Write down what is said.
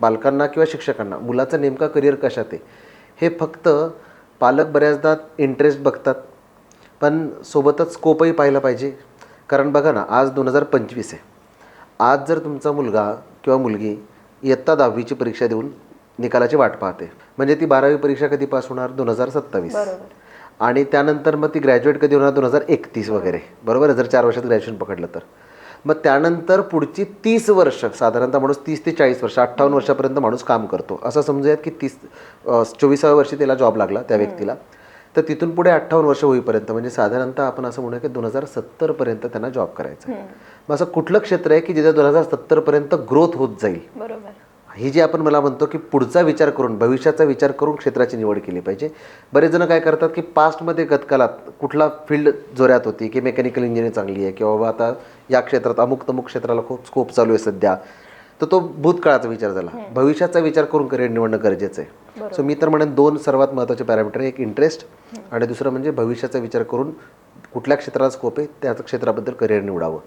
पालकांना किंवा शिक्षकांना? मुलाचं नेमका करिअर कशात आहे? हे फक्त पालक बऱ्याचदा इंटरेस्ट बघतात. पण सोबतच स्कोपही पाहिला पाहिजे. कारण बघा ना आज दोन हजार पंचवीस आहे. आज जर तुमचा मुलगा किंवा मुलगी इयत्ता दहावीची परीक्षा देऊन निकालाची वाट पाहते. म्हणजे ती बारावी परीक्षा कधी पास होणार? दोन हजार सत्तावीस. आणि त्यानंतर मग ती ग्रॅज्युएट कधी होणार? दोन हजार एकतीस वगैरे. बरोबर? जर चार वर्षात ग्रॅज्युएशन पकडलं तर. मग त्यानंतर पुढची तीस वर्ष साधारणतः माणूस तीस ते चाळीस वर्ष अठ्ठावन्न वर्षापर्यंत माणूस काम करतो. असं समजूयात की तीस चोवीसाव्या वर्षी त्याला जॉब लागला त्या व्यक्तीला. तर तिथून पुढे अठ्ठावन्न वर्ष होईपर्यंत म्हणजे साधारणतः आपण असं म्हणूया की दोन हजार सत्तरपर्यंत त्यांना जॉब करायचा. मग असं कुठलं क्षेत्र आहे की जिथे दोन हजार सत्तरपर्यंत ग्रोथ होत जाईल? बरोबर. ही जी आपण मला म्हणतो की पुढचा विचार करून भविष्याचा विचार करून क्षेत्राची निवड केली पाहिजे. बरेच जण काय करतात की पास्टमध्ये गतकालात कुठला फील्ड जोऱ्यात होती की मेकॅनिकल इंजिनिअरिंग चांगली आहे किंवा बाबा आता या क्षेत्रात अमुक तमुक क्षेत्राला खूप स्कोप चालू आहे सध्या. तर तो भूतकाळाचा विचार झाला. भविष्याचा विचार करून करिअर निवडणं गरजेचं आहे. सो मी तर म्हणेन दोन सर्वात महत्त्वाचे पॅरामीटर एक इंटरेस्ट आणि दुसरं म्हणजे भविष्याचा विचार करून कुठल्या क्षेत्राला स्कोप आहे त्या क्षेत्राबद्दल करिअर निवडावं.